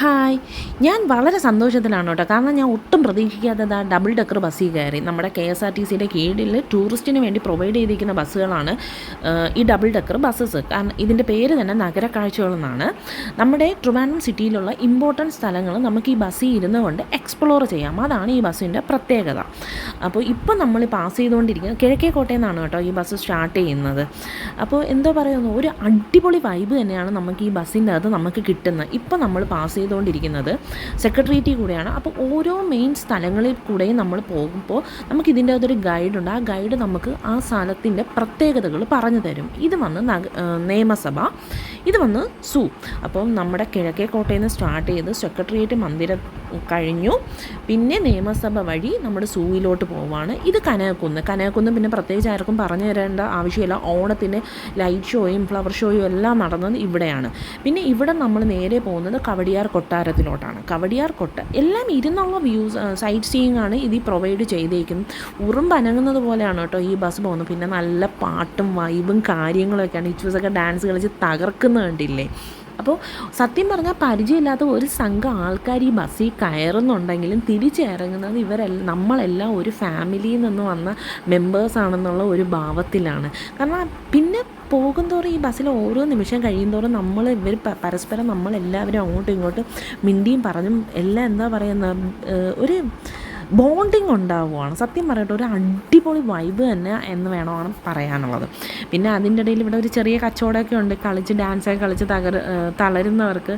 Hi. ഞാൻ വളരെ സന്തോഷത്തിലാണ് കേട്ടോ. കാരണം ഞാൻ ഒട്ടും പ്രതീക്ഷിക്കാത്ത ആ ഡബിൾ ഡെക്കർ ബസ്സിൽ കയറി. നമ്മുടെ കെ എസ് ആർ ടി സിയുടെ കീഴിൽ ടൂറിസ്റ്റിന് വേണ്ടി പ്രൊവൈഡ് ചെയ്തിരിക്കുന്ന ബസ്സുകളാണ് ഈ ഡബിൾ ഡെക്കർ ബസ്സസ് കാരണം ഇതിന്റെ പേര് തന്നെ നഗര കാഴ്ചകളെന്നാണ് നമ്മുടെ ട്രിവാൻഡ്രം സിറ്റിയിലുള്ള ഇമ്പോർട്ടന്റ് സ്ഥലങ്ങൾ നമുക്ക് ഈ ബസ്സിൽ ഇരുന്ന് കൊണ്ട് എക്സ്പ്ലോർ ചെയ്യാം. അതാണ് ഈ ബസ്സിന്റെ പ്രത്യേകത. അപ്പോൾ ഇപ്പോൾ നമ്മൾ പാസ് ചെയ്തുകൊണ്ടിരിക്കുന്നത് കിഴക്കേക്കോട്ടയിൽ നിന്നാണ് കേട്ടോ ഈ ബസ് സ്റ്റാർട്ട് ചെയ്യുന്നത്. അപ്പോൾ എന്തോ പറയുന്നു ഒരു അടിപൊളി വൈബ് തന്നെയാണ് നമുക്ക് ഈ ബസ്സിന്റെ അകത്ത് നമുക്ക് കിട്ടുന്നത്. ഇപ്പോൾ നമ്മൾ പാസ് ചെയ്തുകൊണ്ടിരിക്കുന്നത്. സെക്രട്ടേറിയറ്റിൽ കൂടെയാണ്. അപ്പോൾ ഓരോ മെയിൻ സ്ഥലങ്ങളിൽ കൂടെയും നമ്മൾ പോകുമ്പോൾ നമുക്ക് ഇതിന്റെ അകത്തൊരു ഗൈഡുണ്ട് ആ ഗൈഡ് നമുക്ക് ആ സ്ഥലത്തിന്റെ പ്രത്യേകതകൾ പറഞ്ഞു തരും. ഇത് വന്ന് നിയമസഭ ഇത് വന്ന് സൂ. അപ്പം നമ്മുടെ കിഴക്കേ കോട്ടയിൽ നിന്ന് സ്റ്റാർട്ട് ചെയ്ത് സെക്രട്ടേറിയറ്റ് മന്ദിരം കഴിഞ്ഞു. പിന്നെ നിയമസഭ വഴി നമ്മുടെ സൂവിലോട്ട് പോവാണ്. ഇത് കനകക്കുന്ന്. കനകക്കുന്ന് പിന്നെ പ്രത്യേകിച്ച് ആർക്കും പറഞ്ഞു തരേണ്ട ആവശ്യമില്ല. ഓണത്തിന് ലൈറ്റ് ഷോയും ഫ്ലവർ ഷോയും എല്ലാം നടന്നത് ഇവിടെയാണ്. പിന്നെ ഇവിടെ നമ്മൾ നേരെ പോകുന്നത് കവടിയാർ കൊട്ടാരത്തിലോട്ടാണ്. കവടിയാർ കൊട്ട. എല്ലാം ഇരുന്നുള്ള വ്യൂസ് സൈറ്റ് സീയിങ് ആണ് ഇത് പ്രൊവൈഡ് ചെയ്തേക്കുന്നത്. ഉറുമ്പ് അനങ്ങുന്നത് പോലെയാണ് കേട്ടോ ഈ ബസ് പോകുന്നത്. പിന്നെ നല്ല പാട്ടും വൈബും കാര്യങ്ങളൊക്കെയാണ്. ഇച്ചൂസൊക്കെ ഡാൻസ് കളിച്ച് തകർക്കുന്ന കണ്ടില്ലേ? അപ്പോൾ സത്യം പറഞ്ഞാൽ പരിചയമില്ലാത്ത ഒരു സംഘം ആൾക്കാർ ഈ ബസ്സിൽ കയറുന്നുണ്ടെങ്കിലും തിരിച്ചിറങ്ങുന്നത് ഇവരെല്ലാം നമ്മളെല്ലാം ഒരു ഫാമിലിയിൽ നിന്ന് വന്ന മെമ്പേഴ്സ് ആണെന്നുള്ള ഒരു ഭാവത്തിലാണ്. കാരണം പിന്നെ പോകുന്തോറും ഈ ബസ്സിൽ ഓരോ നിമിഷം കഴിയുന്തോറും നമ്മൾ ഇവർ പരസ്പരം നമ്മളെല്ലാവരും അങ്ങോട്ടും ഇങ്ങോട്ടും മിണ്ടിയും പറഞ്ഞും എല്ലാം എന്താ പറയുന്ന ഒരു ബോണ്ടിങ് ഉണ്ടാവുകയാണ് സത്യം പറയട്ടെ ഒരു അടിപൊളി വൈബ് തന്നെ എന്ന് വേണമാണ് പറയാനുള്ളത്. പിന്നെ അതിന്റെ ഇടയിൽ ഇവിടെ ഒരു ചെറിയ കച്ചവടമൊക്കെ ഉണ്ട്. കളിച്ച് ഡാൻസൊക്കെ കളിച്ച് തകർ തളരുന്നവർക്ക്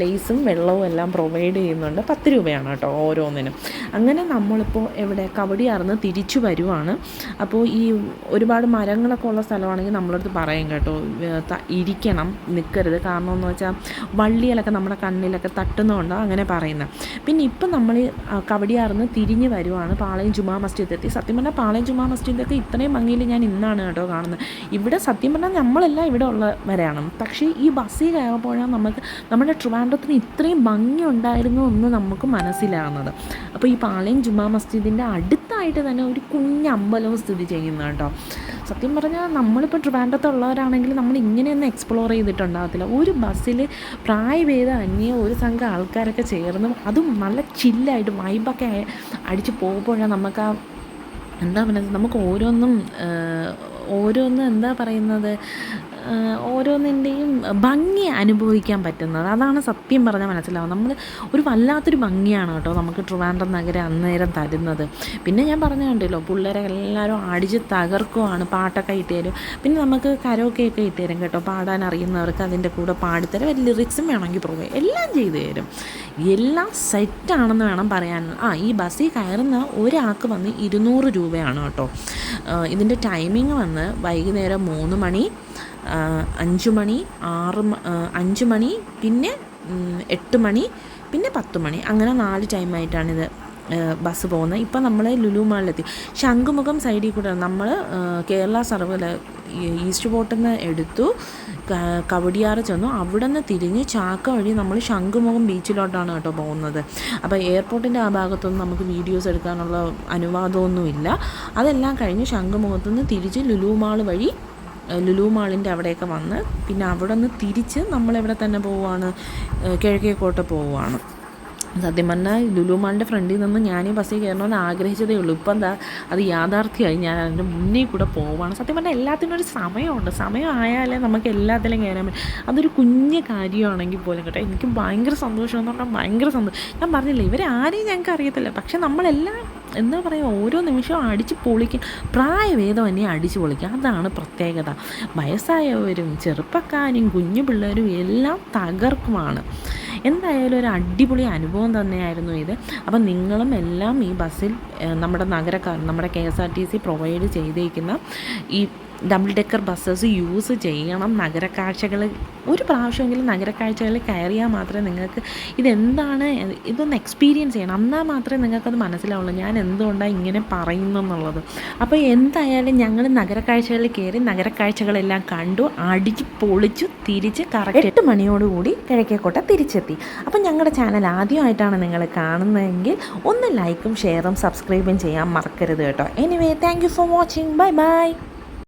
ലേസും വെള്ളവും എല്ലാം പ്രൊവൈഡ് ചെയ്യുന്നുണ്ട്. പത്ത് രൂപയാണ് കേട്ടോ ഓരോന്നിനും. അങ്ങനെ നമ്മളിപ്പോൾ എവിടെ കവടിയാർന്ന് തിരിച്ചു വരുവാണ്. അപ്പോൾ ഈ ഒരുപാട് മരങ്ങളൊക്കെ ഉള്ള സ്ഥലമാണെങ്കിൽ നമ്മളടുത്ത് പറയും കേട്ടോ ഇരിക്കണം നിൽക്കരുത് കാരണം എന്ന് വെച്ചാൽ വള്ളികളൊക്കെ നമ്മുടെ കണ്ണിലൊക്കെ തട്ടുന്നതുകൊണ്ട് അങ്ങനെ പറയുന്നത്. പിന്നെ ഇപ്പം നമ്മൾ കവടിയാർന്ന് തിരിഞ്ഞ് വരുവാണ് പാളയം ജുമാ മസ്ജിദ് എത്തി സത്യം പറഞ്ഞാൽ പാളയം ജുമാ മസ്ജിദൊക്കെ ഇത്രയും ഭംഗിയിൽ ഞാൻ ഇന്നാണ് കേട്ടോ കാണുന്നത്. ഇവിടെ സത്യം പറഞ്ഞാൽ നമ്മളെല്ലാം ഇവിടെ ഉള്ളവരാണ് പക്ഷേ ഈ ബസ്സിൽ കയറുമ്പോഴാണ് നമുക്ക് നമ്മുടെ ട്രിവാൻഡ്രത്തിന് ഇത്രയും ഭംഗി ഉണ്ടായിരുന്നു എന്ന് നമുക്ക് മനസ്സിലാകുന്നത് അപ്പോൾ ഈ പാളയം ജുമാ മസ്ജിദിന്റെ അടുത്തായിട്ട് തന്നെ ഒരു കുഞ്ഞമ്പലവും സ്ഥിതി ചെയ്യുന്നു കേട്ടോ. സത്യം പറഞ്ഞാൽ നമ്മളിപ്പോൾ ട്രിവാൻഡ്രത്തുള്ളവരാണെങ്കിൽ നമ്മൾ ഇങ്ങനെയൊന്നും എക്സ്പ്ലോർ ചെയ്തിട്ടുണ്ടാകത്തില്ല. ഒരു ബസ്സിൽ പ്രായഭേദ അന്യ ഒരു സംഘം ആൾക്കാരൊക്കെ ചേർന്ന് അതും നല്ല ചില്ലായിട്ട് വൈബൊക്കെ അടിച്ച് പോകുമ്പോഴാണ് നമുക്ക് ആ എന്താ പറയുന്നത്? നമുക്ക് ഓരോന്നും ഓരോന്നും എന്താ പറയുന്നത്? ഓരോന്നിന്റെയും ഭംഗി അനുഭവിക്കാൻ പറ്റുന്നത്. അതാണ് സത്യം പറഞ്ഞാൽ മനസ്സിലാവും നമ്മൾ ഒരു വല്ലാത്തൊരു ഭംഗിയാണ് കേട്ടോ നമുക്ക് ട്രിവാൻഡ്രം നഗരം അന്നേരം തരുന്നത്. പിന്നെ ഞാൻ പറഞ്ഞു കണ്ടല്ലോ പിള്ളേരെ എല്ലാവരും അടിച്ച് തകർക്കുവാണ് പാട്ടൊക്കെ ഇട്ട് തരും പിന്നെ നമുക്ക് കരോക്കെയൊക്കെ ഇട്ട് തരും കേട്ടോ പാടാൻ അറിയുന്നവർക്ക് അതിന്റെ കൂടെ പാടിത്തരും. ലിറിക്സും വേണമെങ്കിൽ പ്രൊവൈ എല്ലാം ചെയ്തു തരും. എല്ലാം സെറ്റാണെന്ന് വേണം പറയാൻ. ആ ഈ ബസ്സിൽ കയറുന്ന ഒരാൾക്ക് വന്ന് ഇരുന്നൂറ് രൂപയാണ് കേട്ടോ. ഇതിന്റെ ടൈമിംഗ് വന്ന് വൈകുന്നേരം മൂന്ന് മണി അഞ്ച് മണി ആറ് അഞ്ച് മണി പിന്നെ എട്ട് മണി പിന്നെ പത്ത് മണി. അങ്ങനെ നാല് ടൈമായിട്ടാണിത് ബസ് പോകുന്നത്. ഇപ്പം നമ്മൾ ലുലു മാളിലെത്തി ശംഖുമുഖം സൈഡിൽ കൂടെ നമ്മൾ കേരള സർവല ഈസ്റ്റ് ബോട്ടിൽ നിന്ന് എടുത്തു കവടിയാറ് ചെന്നു. അവിടെ നിന്ന് തിരിഞ്ഞ് ചാക്ക വഴി നമ്മൾ ശംഖുമുഖം ബീച്ചിലോട്ടാണ് കേട്ടോ പോകുന്നത്. അപ്പോൾ എയർപോർട്ടിന്റെ ആ ഭാഗത്തൊന്നും നമുക്ക് വീഡിയോസ് എടുക്കാനുള്ള അനുവാദമൊന്നുമില്ല. അതെല്ലാം കഴിഞ്ഞ് ശംഖുമുഖത്തു നിന്ന് തിരിച്ച് ലുലു മാൾ വഴി ലുലു മാളിന്റെ അവിടെയൊക്കെ വന്ന് പിന്നെ അവിടെ നിന്ന് തിരിച്ച് നമ്മളെവിടെ തന്നെ പോവുകയാണ് കിഴക്കേക്കോട്ട പോവുകയാണ് സത്യം പറഞ്ഞാൽ ലുലു മാളിന്റെ ഫ്രണ്ടിൽ നിന്ന് ഞാൻ ബസ്സിൽ കയറണമെന്ന് ആഗ്രഹിച്ചതേ ഉള്ളൂ. ഇപ്പം എന്താ അത് യാഥാർത്ഥ്യമായി ഞാൻ അതിന്റെ മുന്നിൽ കൂടെ പോവുകയാണ് സത്യം പറഞ്ഞാൽ എല്ലാത്തിനും ഒരു സമയമുണ്ട്. സമയം ആയാലേ നമുക്ക് എല്ലാത്തിലും കയറാൻ പറ്റും. അതൊരു കുഞ്ഞ് കാര്യമാണെങ്കിൽ പോലും കേട്ടോ. എനിക്ക് ഭയങ്കര സന്തോഷം എന്ന് പറഞ്ഞാൽ ഭയങ്കര സന്തോഷം ഞാൻ പറഞ്ഞില്ല ഇവരെ ആരെയും ഞങ്ങൾക്ക് അറിയത്തില്ല പക്ഷെ നമ്മളെല്ലാം എന്താ പറയുക ഓരോ നിമിഷവും അടിച്ച് പൊളിക്കും. പ്രായഭേദം തന്നെ അടിച്ച് പൊളിക്കുക അതാണ് പ്രത്യേകത. വയസ്സായവരും ചെറുപ്പക്കാരും കുഞ്ഞു പിള്ളേരും എല്ലാം തകർക്കുമാണ് എന്തായാലും ഒരു അടിപൊളി അനുഭവം തന്നെയായിരുന്നു ഇത്. അപ്പം നിങ്ങളും എല്ലാം ഈ ബസ്സിൽ നമ്മുടെ നഗരക്കാർ നമ്മുടെ K S R T C provide ചെയ്തേക്കുന്ന ഈ ഡബിൾ ഡെക്കർ ബസ്സസ് യൂസ് ചെയ്യണം. നഗരക്കാഴ്ചകൾ ഒരു പ്രാവശ്യമെങ്കിലും നഗരക്കാഴ്ചകളിൽ കയറിയാൽ മാത്രമേ നിങ്ങൾക്ക് ഇതെന്താണ് ഇതൊന്ന് എക്സ്പീരിയൻസ് ചെയ്യണം. എന്നാൽ മാത്രമേ നിങ്ങൾക്കത് മനസ്സിലാവുള്ളൂ. ഞാൻ എന്തുകൊണ്ടാണ് ഇങ്ങനെ പറയുന്നു എന്നുള്ളത് അപ്പോൾ എന്തായാലും ഞങ്ങൾ നഗരക്കാഴ്ചകളിൽ കയറി നഗരക്കാഴ്ചകളെല്ലാം കണ്ടു. അടിച്ച് പൊളിച്ചു തിരിച്ച് കറക്റ്റ് എട്ട് മണിയോടുകൂടി കിഴക്കേക്കോട്ട തിരിച്ചെത്തി. അപ്പം ഞങ്ങളുടെ ചാനൽ ആദ്യമായിട്ടാണ് നിങ്ങൾ കാണുന്നതെങ്കിൽ ഒന്ന് ലൈക്കും ഷെയറും സബ്സ്ക്രൈബും ചെയ്യാൻ മറക്കരുത് കേട്ടോ. Anyway thank for watching bye bye